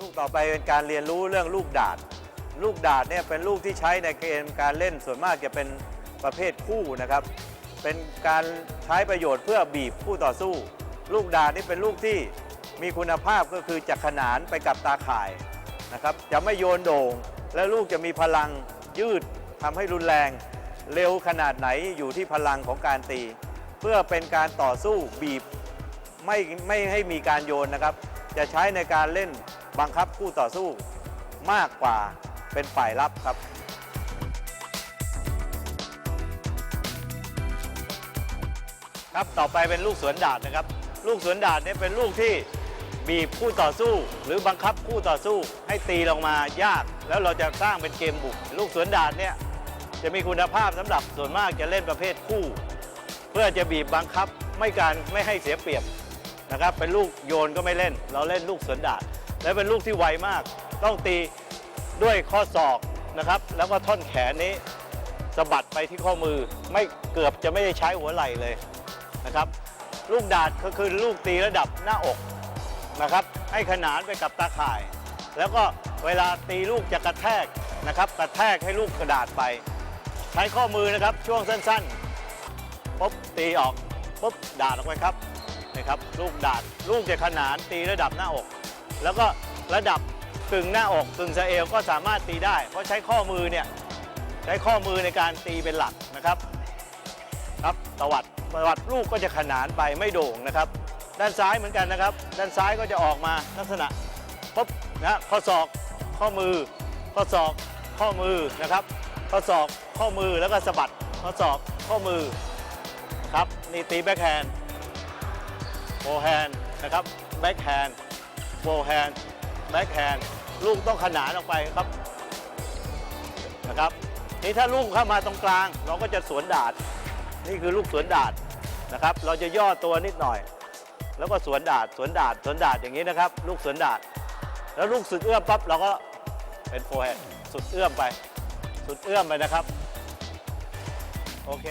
ลูกต่อไปเป็นการเรียนรู้เรื่องลูกดาดลูกดาดเนี่ยเป็นลูกที่ใช้ในเกมการเล่นส่วนมากจะเป็นประเภทคู่นะครับ เป็นการใช้ประโยชน์เพื่อบีบคู่ต่อสู้ ลูกดาดนี่เป็นลูกที่มีคุณภาพก็คือจะขนานไปกับตาข่ายนะครับ จะไม่โยนโด่ง และลูกจะมีพลังยืดทำให้รุนแรง เร็วขนาดไหนอยู่ที่พลังของการตี เพื่อเป็นการต่อสู้บีบไม่ไม่ให้มีการโยนนะครับ จะใช้ในการเล่น บังคับคู่ต่อสู้มากกว่าเป็นฝ่ายรับครับ ครับต่อไปเป็นลูกสวนดาดนะครับ ลูกสวนดาดเนี่ยเป็นลูกที่บีบคู่ต่อสู้ หรือบังคับคู่ต่อสู้ให้ตีลงมายาก แล้วเราจะสร้างเป็นเกมบุก ลูกสวนดาดเนี่ยจะมีคุณภาพสำหรับส่วนมากจะเล่นประเภทคู่ เพื่อจะบีบบังคับไม่การไม่ให้เสียเปรียบนะครับ เป็นลูกโยนก็ไม่เล่น เราเล่นลูกสวนดาด และเป็นลูกที่ไวมาก ต้องตีด้วยข้อศอกนะครับ แล้วก็ท่อนแขนนี้สะบัดไปที่ข้อมือ ไม่เกือบจะไม่ได้ใช้หัวไหล่เลยนะครับ ลูกดาดก็คือลูกตีระดับหน้าอกนะครับ ให้ขนานไปกับตาข่าย แล้วก็เวลาตีลูกจะกระแทกนะครับ กระแทกให้ลูกกระดาษไป ใช้ข้อมือนะครับช่วงสั้นๆปุ๊บตีออกปุ๊บดาดออกไปครับนะครับ ลูกดาดลูกจะขนานตีระดับหน้าอก แล้วก็ระดับกึ่งหน้าอกกึ่งสะเอวก็สามารถตีได้ เพราะใช้ข้อมือเนี่ยใช้ข้อมือในการตีเป็นหลักนะครับครับตวัดตวัดลูกก็จะขนานไปไม่โด่งนะครับ ด้านซ้ายเหมือนกันนะครับ ด้านซ้ายก็จะออกมาลักษณะปุ๊บนะข้อศอกข้อมือ ข้อศอกข้อมือนะครับ ข้อศอกข้อมือแล้วก็สะบัดข้อศอกข้อมือครับนี่ตีแบ็คแฮนด์โฟแฮนด์นะครับแบ็คแฮนด์ โฟแฮนด์แบ็คแฮนด์ลูกต้องขนานออกไปครับนะครับนี่ถ้าลูกเข้ามาตรงกลาง เราก็จะสวนดาดนี่คือลูกสวนดาดนะครับ เราจะย่อตัวนิดหน่อย แล้วก็สวนดาดสวนดาดสวนดาดอย่างนี้นะครับ ลูกสวนดาดแล้วลูกสุดเอื้อมปั๊บเราก็เป็นโฟร์แฮนด์สุดเอื้อมไป สุดเอื้อมไปนะครับ โอเค